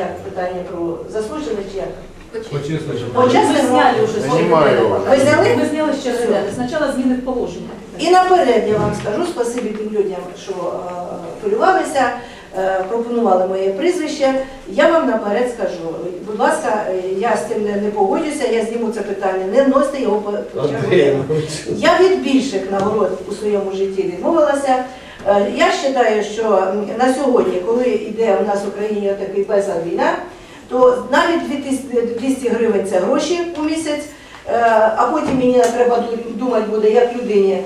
як питання про заслужене чи як? Почесно. Почесно зняли вже Знімаю. Ви зняли? Ми зняли ще розгляди. Спочатку зміни в положення. І наперед я вам скажу спасибі тим людям, що е, хвилювалися, е, пропонували моє прізвище. Я вам наперед скажу, будь ласка, е, я з цим не, не погоджуся, я зніму це питання, не вносьте його по по чергу. Я від більших нагород у своєму житті відмовилася. Е, Я вважаю, що на сьогодні, коли йде у нас в Україні такий безлад війна, то навіть 200 гривень це гроші у місяць, Е, а потім мені треба думати буде, як людині,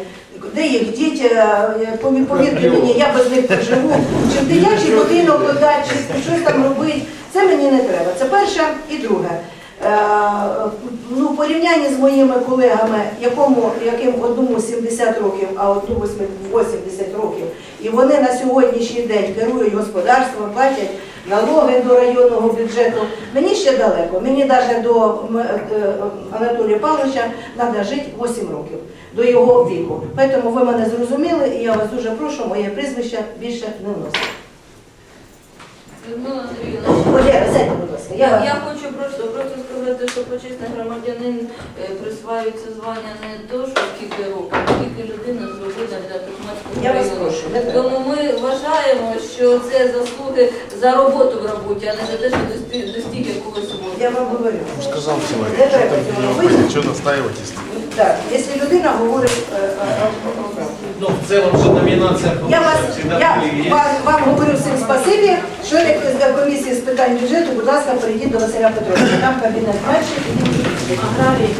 де їх діти, е, повірте мені, я без них проживу, чи в дитячий будинок подати, чи щось там робити. Це мені не треба. Це перше і друге. Е, Ну, в порівнянні з моїми колегами, якому, яким одному 70 років, а одному 80 років, і вони на сьогоднішній день керують господарством, платять налоги до районного бюджету. Мені ще далеко. Мені навіть до е, Анатолія Павловича треба жити 8 років до його віку. Тому ви мене зрозуміли, і я вас дуже прошу моє прізвище більше не вносити. Людмила ласка. Я, я, що почесний громадянин е, присваюється звання не то, що скільки років, а скільки людина зробила для Я вас району. прошу, не треба. Тому ми вважаємо, що це заслуги за роботу в роботі, а не за те, що достиг, достиг якогось. Я вам говорю. Сказал человек, Не что треба там цього не робити. робити, настаивать, если... Так, якщо людина говорить е, е, Ну, в целом же номинация Я вас всегда я были, вам, вам говорю всім спасибі. Члени комісії з питань бюджету, будь ласка, перейдіть до Василя Петровича. Там кабінет перший, ідіть. Аграрії.